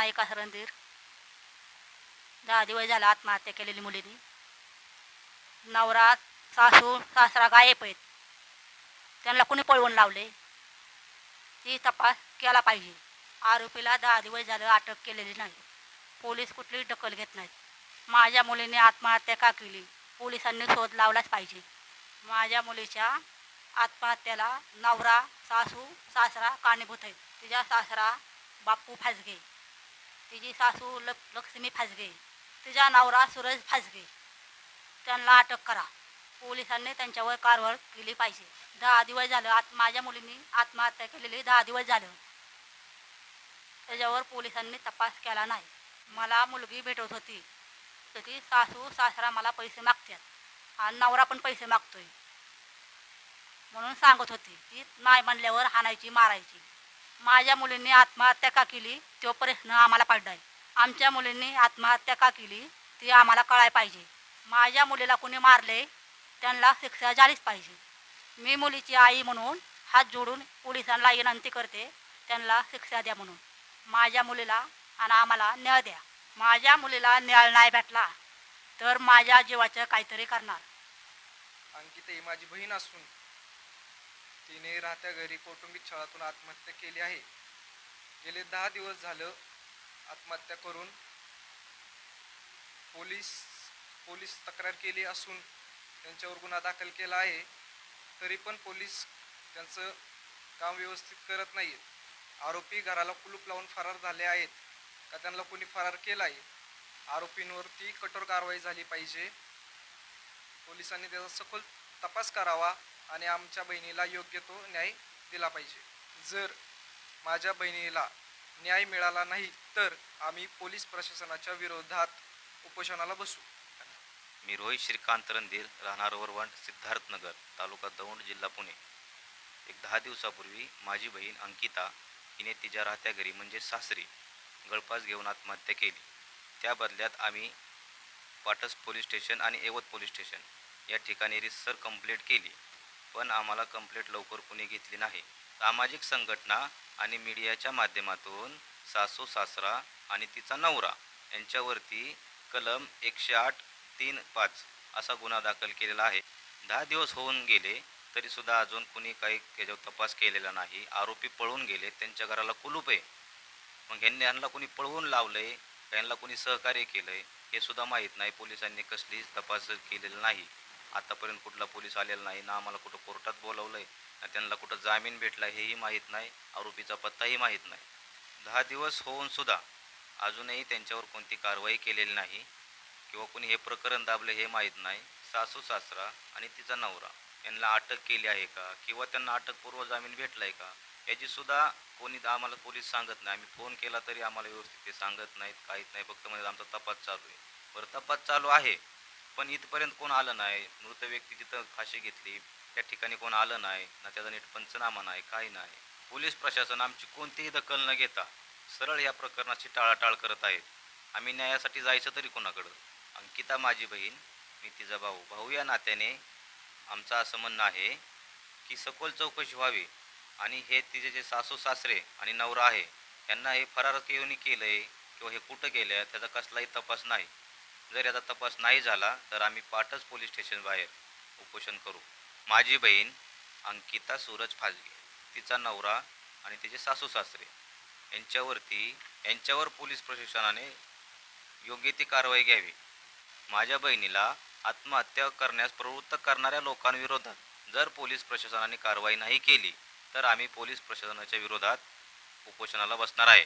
नाही का रणधीर? दहा दिवस झाला आत्महत्या केलेली मुलीने. नवरा सासू सासरा गायब आहेत. त्यांना कुणी पळवून लावले? ती तपास केला पाहिजे. आरोपीला दहा दिवस झालं अटक केलेली नाही. पोलीस कुठलीही दखल घेत नाहीत. माझ्या मुलीने आत्महत्या का केली? पोलिसांनी शोध लावलाच पाहिजे. माझ्या मुलीच्या आत्महत्याला नवरा सासू सासरा कारणीभूत आहेत. तिच्या सासरा बापू फासगे. तिची सासू ल लक्ष्मी फासगे. तिचा नवरा सूरज फासगे. त्यांना अटक करा. पोलिसांनी त्यांच्यावर कारवाई केली पाहिजे. दहा दिवस झालं आत माझ्या मुलींनी आत्महत्या केलेली दहा दिवस झालं. त्याच्यावर पोलिसांनी तपास केला नाही. मला मुलगी भेटत होती. तर ती सासू सासरा मला पैसे मागतात. आणि नवरा पण पैसे मागतोय. म्हणून सांगत होती ती नाही म्हणल्यावर हाणायची मारायची. माझ्या मुलींनी आत्महत्या का केली तो प्रश्न आम्हाला पडलाय आमच्या मुलींनी आत्महत्या का केली ती आम्हाला कळायला पाहिजे. माझ्या मुलीला कुणी मारले त्यांना शिक्षा झालीच पाहिजे. मी मुलीची आई म्हणून हात जोडून पोलिसांना विनंती करते त्यांना शिक्षा द्या म्हणून. माझ्या मुलीला आणि आम्हाला न्याय द्या. माझ्या मुलीला न्याय नाही भेटला तर माझ्या जीवाचं काहीतरी करणार. अंकिता ही माझी बहीण असून तिने राहत्या घरी कौटुंबिक छळातून आत्महत्या केली आहे. गेले दहा दिवस झालं आत्महत्या करून पोलीस पोलीस तक्रार केली असून त्यांच्यावर गुन्हा दाखल केला आहे. तरी पण पोलीस त्यांचं काम व्यवस्थित करत नाहीत. आरोपी घराला कुलूप लावून फरार झाले आहेत. का त्यांना कोणी फरार केला आहे आरोपींवरती कठोर कारवाई झाली पाहिजे. पोलिसांनी त्याचा सखोल तपास करावा. आणि आमच्या बहिणीला योग्य तो न्याय दिला पाहिजे. जर माझ्या बहिणीला न्याय मिळाला नाही तर आम्ही पोलीस प्रशासनाच्या विरोधात उपोषणाला बसू. मी रोहित श्रीकांत रणधीर राहणार वरवंट सिद्धार्थनगर तालुका दौंड जिल्हा पुणे. एक दहा दिवसापूर्वी माझी बहीण अंकिता हिने तिच्या राहत्या घरी म्हणजे सासरी गळपास घेऊन आत्महत्या केली. त्या बदल्यात आम्ही पाटस पोलीस स्टेशन आणि एवत पोलीस स्टेशन या ठिकाणी रिसर कंप्लेंट केली. पण आम्हाला कंप्लेंट लवकर कुणी घेतली नाही. सामाजिक संघटना आणि मीडियाच्या माध्यमातून सासू सासरा आणि तिचा नवरा यांच्यावरती कलम एकशे आठ तीन पाच असा गुन्हा दाखल केलेला आहे. दहा दिवस होऊन गेले तरीसुद्धा अजून कुणी काही त्याच्यावर तपास केलेला नाही. आरोपी पळून गेले. त्यांच्या घराला कुलूप आहे. मग ह्यांनी ह्यांना कोणी पळवून लावलं आहे ह्यांना कोणी सहकार्य केलं आहे हे सुद्धा माहीत नाही. पोलिसांनी कसलीच तपास केलेला नाही. आतापर्यंत कुठला पोलीस आलेला नाही ना आम्हाला कुठं कोर्टात बोलवलंय ना त्यांना कुठं जामीन भेटला हेही माहीत नाही आरोपीचा पत्ताही माहीत नाही. दहा दिवस होऊन सुद्धा अजूनही त्यांच्यावर कोणती कारवाई केलेली नाही किंवा कोणी हे प्रकरण दाबलं हे माहीत नाही. सासू सासरा आणि तिचा नवरा यांना अटक केली आहे का किंवा त्यांना अटकपूर्व जामीन भेटला आहे का याची सुद्धा कोणी आम्हाला पोलीस सांगत नाही. आम्ही फोन केला तरी आम्हाला व्यवस्थित ते सांगत नाहीत काहीच नाही. फक्त म्हणजे आमचा तपास चालू आहे. बरं तपास चालू आहे. पण इथपर्यंत कोण आलं नाही. मृत व्यक्ती तिथं फाशी घेतली. त्या ठिकाणी कोण आलं नाही. ना त्याचा नीट पंचनामा नाही. काही नाही. पोलीस प्रशासन आमची कोणतीही दखल न घेता सरळ या प्रकरणाची टाळाटाळ करत आहेत. आम्ही न्यायासाठी जायचं तरी कोणाकडं? अंकिता माझी बहीण मी तिचा भाऊ. भाऊ या नात्याने आमचं असं म्हणणं आहे की सखोल चौकशी व्हावी. आणि हे तिचे जे सासू सासरे आणि नवरा आहे यांना हे फरार केवणी केलं आहे किंवा हे कुठं गेलं आहे त्याचा कसलाही तपास नाही. जर याचा तपास नाही झाला तर आम्ही पाटस पोलीस स्टेशन बाहेर उपोषण करू. माझी बहीण अंकिता सूरज फाजगे तिचा नवरा आणि तिचे सासू सासरे यांच्यावरती यांच्यावर पोलीस प्रशासनाने योग्य ती कारवाई घ्यावी. माझ्या बहिणीला आत्महत्या करण्यास प्रवृत्त करणाऱ्या लोकांविरोधात जर पोलीस प्रशासनाने कारवाई नाही केली तर आम्ही पोलीस प्रशासनाच्या विरोधात उपोषणाला बसणार आहे.